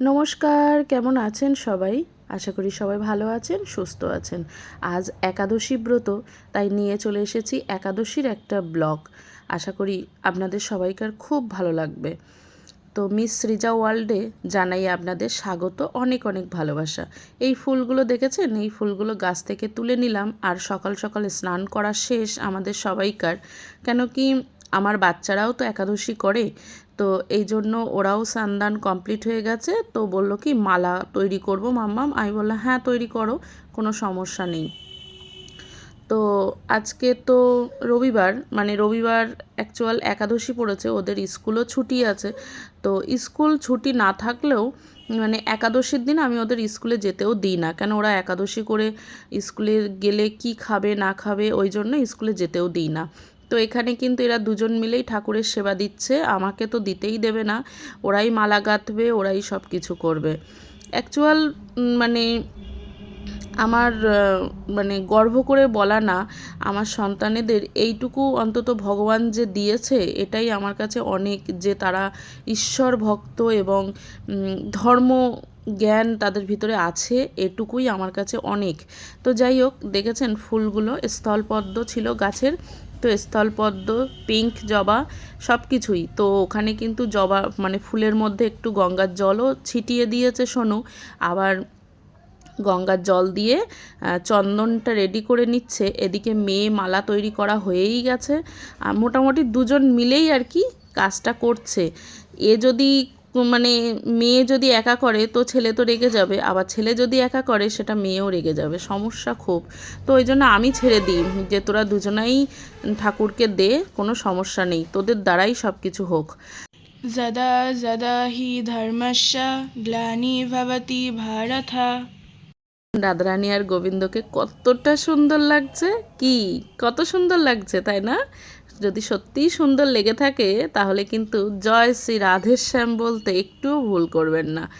নমস্কার, কেমন আছেন সবাই? আশা করি সবাই ভালো আছেন, সুস্থ আছেন। আজ একাদশী ব্রত, তাই নিয়ে চলে এসেছি একাদশীর একটা ব্লগ। আশা করি আপনাদের সবাইকার খুব ভালো লাগবে। তো মিস সৃজা ওয়ার্ল্ডে জানাই আপনাদের স্বাগত, অনেক অনেক ভালোবাসা। এই ফুলগুলো দেখেছেন? এই ফুলগুলো গাছ থেকে তুলে নিলাম, আর সকাল সকাল স্নান করা শেষ আমাদের সবাইকার। কেন কি আমার বাচ্চারাও তো একাদশী করে, তো এই জন্য ওরাও সান্দান কমপ্লিট হয়ে গেছে। তো বলল কি, মালা তৈরি করব মাম্মাম। আমি বললাম হ্যাঁ তৈরি করো, কোনো সমস্যা নেই। তো আজকে তো রবিবার মানে রবিবার অ্যাকচুয়াল একাদশী পড়েছে, ওদের স্কুলও ছুটি আছে। তো স্কুল ছুটি না থাকলেও মানে একাদশীর দিন আমি ওদের স্কুলে যেতেও দিই না। কেন, ওরা একাদশী করে স্কুলে গেলে কি খাবে, না খাবে, ওই জন্য স্কুলে যেতেও দিই না। তো এখানে কিন্তু এরা দুজন মিলেই ঠাকুরের সেবা দিচ্ছে। আমাকে তো দিতেই দেবে না। ওরাই মালা গাঁথবে, ওরাই সব কিছু করবে অ্যাকচুয়াল মানে আমার মানে গর্ব করে বলা না, আমার সন্তানেদের এইটুকু অন্তত ভগবান যে দিয়েছে, এটাই আমার কাছে অনেক যে তারা ঈশ্বর ভক্ত এবং ধর্ম জ্ঞান তাদের ভিতরে আছে, এটুকুই আমার কাছে অনেক। তো যাই হোক, দেখেছেন ফুলগুলো? স্থলপদ্ম ছিল গাছের, তো স্থলপদ্ম, পিঙ্ক জবা সব কিছুই তো ওখানে কিন্তু জবা মানে ফুলের মধ্যে একটু গঙ্গার জলও ছিটিয়ে দিয়েছে সোনু। আবার গঙ্গার জল দিয়ে চন্দনটা রেডি করে নিচ্ছে। এদিকে মেয়ে মালা তৈরি করা হয়েই গেছে। আর মোটামুটি দুজন মিলেই আর কি কাজটা করছে। এ যদি মানে মেয়ে যদি একা করে তো ছেলে তো রেগে যাবে। আবার ছেলে যদি একা করে সেটা মেয়েও রেগে যাবে। সমস্যা খুব। তো ওই জন্য আমি ছেড়ে দিই যে তোরা দুজনাই ঠাকুরকে দে কোনো সমস্যা নেই। তোদের দ্বারাই সব কিছু হোক। যদা যদা হি ধর্মস্য গ্লানি ভবতি ভারথা। রাধারানী আর গোবিন্দকে কতটা সুন্দর লাগছে কি? কত সুন্দর লাগছে তাই না? যদি সত্যিই সুন্দর লেগে থাকে, তাহলে কিন্তু জয় শ্রী রাধের শ্যাম বলতে একটুও ভুল করবেন না।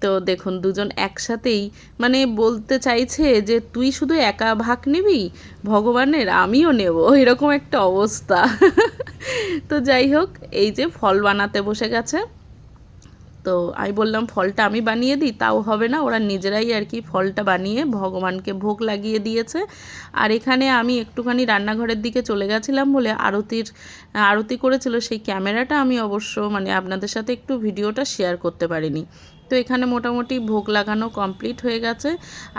তো দেখুন, দুজন একসাথেই মানে বলতে চাইছে যে, তুই শুধু একা ভাগ নিবি? ভগবানের আমিও নেব। এরকম একটা অবস্থা। তো যাই হোক, এই যে ফল বানাতে বসে গেছে। তো আমি বললাম, ফলটা আমি বানিয়ে দিই, তাও হবে না। ওরা নিজেরাই আর কি ফলটা বানিয়ে ভগবানকে ভোগ লাগিয়ে দিয়েছে। আর এখানে আমি একটুখানি রান্নাঘরের দিকে চলে গেছিলাম বলে আরতির, আরতি করেছিল, সেই ক্যামেরাটা আমি অবশ্য মানে আপনাদের সাথে একটু ভিডিওটা শেয়ার করতে পারিনি। তো এখানে মোটামুটি ভোগ লাগানো কমপ্লিট হয়ে গেছে।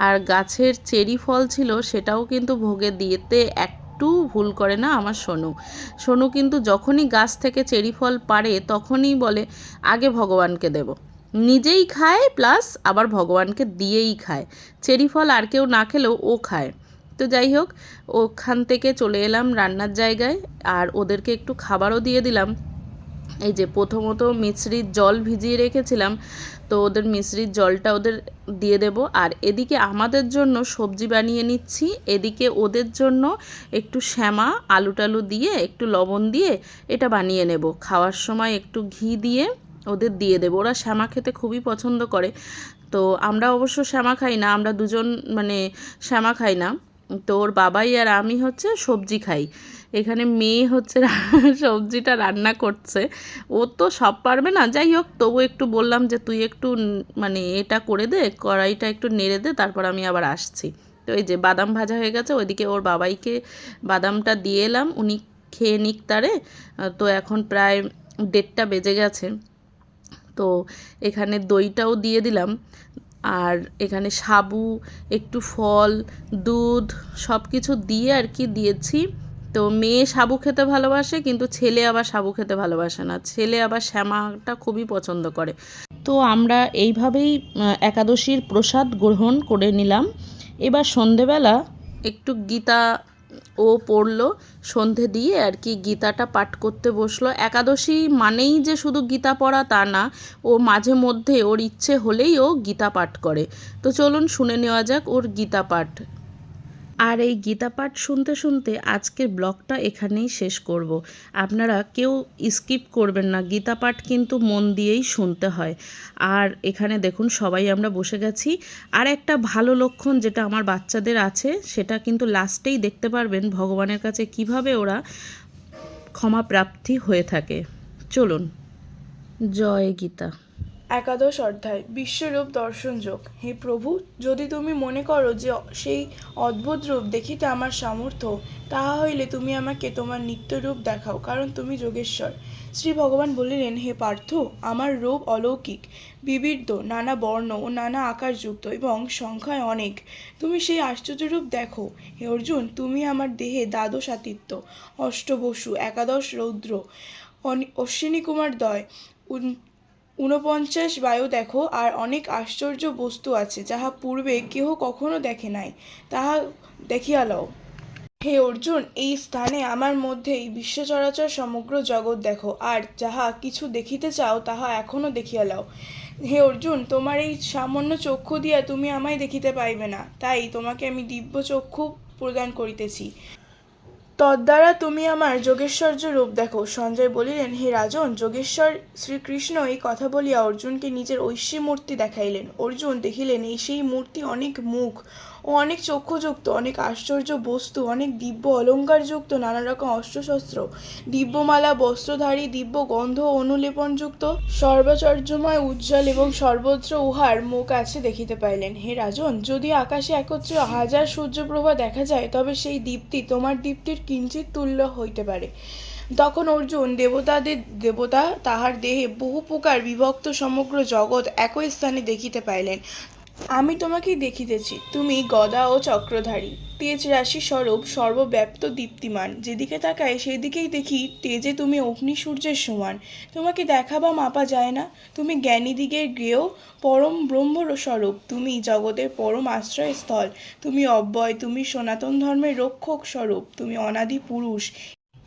আর গাছের চেরি ফল ছিল, সেটাও কিন্তু ভোগে দিয়েতে এক একটু ভুল করে না আমার সোনু। সোনু কিন্তু যখনই গাছ থেকে চেরি ফল পারে তখনই বলে, আগে ভগবানকে দেব। নিজেই খায়, প্লাস আবার ভগবানকে দিয়েই খায়। চেরি ফল আর কেউ না খেলেও ও খায়। তো যাই হোক, ওখান থেকে চলে এলাম রান্নার জায়গায়, আর ওদেরকে একটু খাবারও দিয়ে দিলাম। এই যে প্রথমত মিছরির জল ভিজিয়ে রেখেছিলাম, তো ওদের মিশ্রির জলটা ওদের দিয়ে দেব। আর এদিকে আমাদের জন্য সবজি বানিয়ে নিচ্ছি। এদিকে ওদের জন্য একটু শ্যামা আলু টালু দিয়ে, একটু লবণ দিয়ে এটা বানিয়ে নেব। খাওয়ার সময় একটু ঘি দিয়ে ওদের দিয়ে দেবো। ওরা শ্যামা খেতে খুবই পছন্দ করে। তো আমরা অবশ্য শ্যামা খাই না, আমরা দুজন মানে শ্যামা খাই না। তো ওর বাবাই আর আমি হচ্ছে সবজি খাই। এখানে মেয়ে হচ্ছে সবজিটা রান্না করছে। ও তো সব পারবে না। যাই হোক, তবু একটু বললাম যে তুই একটু মানে এটা করে দে, কড়াইটা একটু নেড়ে দে, তারপর আমি আবার আসছি। তো এই যে বাদাম ভাজা হয়ে গেছে, ওইদিকে ওর বাবাইকে বাদামটা দিয়ে এলাম। উনি খেয়ে নিক তারে। তো এখন প্রায় দেড়টা বেজে গেছে। তো এখানে দইটাও দিয়ে দিলাম। আর এখানে সাবু, একটু ফল, দুধ সব কিছু দিয়ে আর কি দিয়েছি। তো মেয়ে সাবু খেতে ভালোবাসে, কিন্তু ছেলে আবার সাবু খেতে ভালোবাসে না। ছেলে আবার শ্যামাটা খুবই পছন্দ করে। তো আমরা এইভাবেই একাদশীর প্রসাদ গ্রহণ করে নিলাম। এবার সন্ধেবেলা একটু গীতা ও পড়ল, সন্ধে দিয়ে আর কি গীতাটা পাঠ করতে বসল। একাদশী মানেই যে শুধু গীতা পড়া তা না, ও মাঝে মধ্যে ওর ইচ্ছে হলেই ও গীতা পাঠ করে। তো চলুন শুনে নেওয়া যাক ওর গীতা পাঠ। আর এই গীতা পাঠ শুনতে শুনতে আজকের ব্লগটা এখানেই শেষ করব। আপনারা কেউ স্কিপ করবেন না, গীতা পাঠ কিন্তু মন দিয়েই শুনতে হয়। আর এখানে দেখুন, সবাই আমরা বসে গেছি। আর একটা ভালো লক্ষণ যেটা আমার বাচ্চাদের আছে, সেটা কিন্তু লাস্টেই দেখতে পারবেন ভগবানের কাছে কীভাবে ওরা ক্ষমা প্রাপ্তি হয়ে থাকে। চলুন। জয় গীতা। একাদশ অধ্যায়, বিশ্বরূপ দর্শন যোগ। হে প্রভু, যদি তুমি মনে করো যে সেই অদ্ভুত রূপ দেখিতে আমার সামর্থ্য, তাহা হইলে তুমি আমাকে তোমার নিত্যরূপ দেখাও, কারণ তুমি যোগেশ্বর। শ্রী ভগবান বলিলেন, হে পার্থ, আমার রূপ অলৌকিক বিবিধ নানা বর্ণ ও নানা আকারযুক্ত এবং সংখ্যায় অনেক। তুমি সেই আশ্চর্য রূপ দেখো। হে অর্জুন, তুমি আমার দেহে দ্বাদশ আতিত্য অষ্টবসু, একাদশ রৌদ্র অশ্বিনী কুমার দয় ঊনপঞ্চাশ বায়ু দেখো, আর অনেক আশ্চর্য বস্তু আছে, যাহা পূর্বে কেহ কখনো দেখে নাই, তাহা দেখিয়া লও। হে অর্জুন, এই স্থানে আমার মধ্যেই বিশ্ব চরাচর সমগ্র জগৎ দেখো, আর যাহা কিছু দেখিতে চাও, তাহা এখনও দেখিয়া লও। হে অর্জুন, তোমার এই সামান্য চক্ষু দিয়া তুমি আমায় দেখিতে পাইবে না, তাই তোমাকে আমি দিব্য চক্ষু প্রদান করিতেছি। তদ্বারা তুমি আমার যোগেশ্বর্য রূপ দেখো। সঞ্জয় বলিলেন, হে রাজন, যোগেশ্বর শ্রীকৃষ্ণ এই কথা বলিয়া অর্জুনকে নিজের ঐশী মূর্তি দেখাইলেন। অর্জুন দেখিলেন, এই সেই মূর্তি অনেক মুখ। অনেক চক্ষুযুক্ত, অনেক আশ্চর্য বস্তু অনেক দিব্য অলঙ্কারযুক্ত নানা রকম অস্ত্রশস্ত্র, দিব্যমালা, বস্ত্রধারী, দিব্য গন্ধ ও অনুলেপনযুক্ত, সর্বচর্যময়, উজ্জ্বল এবং সর্বত্র উহার মুখ আছে দেখিতে পাইলেন। হে রাজন, যদি আকাশে একত্রে হাজার সূর্যপ্রভা দেখা যায়, তবে সেই দীপ্তি তোমার দীপ্তির কিঞ্চিত তুল্য হইতে পারে। তখন অর্জুন দেবতাদের, দেবতা তাহার দেহে বহু প্রকার বিভক্ত সমগ্র জগৎ একই স্থানে দেখিতে পাইলেন। আমি তোমাকে দেখিতেছি, তুমি গদা ও চক্রধারী। তেজ রাশি স্বরূপ সর্বব্যাপ্ত দীপ্তিমান। যেদিকে তাকাই সেদিকেই দেখি তেজে তুমি অগ্নি সূর্যের সমান। তোমাকে দেখা বা মাপা যায় না। তুমি জ্ঞানীদিগের গৃহ, পরম ব্রহ্ম স্বরূপ। তুমি জগতের পরম আশ্রয়স্থল। তুমি অব্যয়, তুমি সনাতন ধর্মের রক্ষক স্বরূপ। তুমি অনাদি পুরুষ।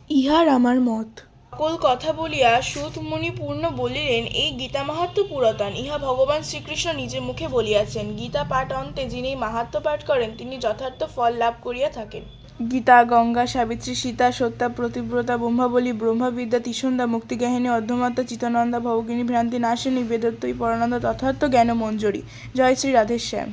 ইহার আমার মত। সকল কথা বলিয়া সুত মুনি পূর্ণ বলিলেন, এই গীতা মাহাত্ম পুরাতন। ইহা ভগবান শ্রীকৃষ্ণ নিজের মুখে বলিয়াছেন। গীতা পাঠ অন্তে যিনি মাহাত্ম পাঠ করেন, তিনি যথার্থ ফল লাভ করিয়া থাকেন। গীতা, গঙ্গা, সাবিত্রী, সীতা সত্যা প্রতিব্রতা, ব্রহ্মাবলী, ব্রহ্মবিদ্যা তিসন্দা মুক্তিগাহিনী অর্ধমাত্রা চিতানন্দা ভবগিনী ভ্রান্তি, নাশিনী, বেদত্তই, পরানন্দ, তথার্থ জ্ঞান মঞ্জুরি জয় শ্রী রাধেশ্যাম।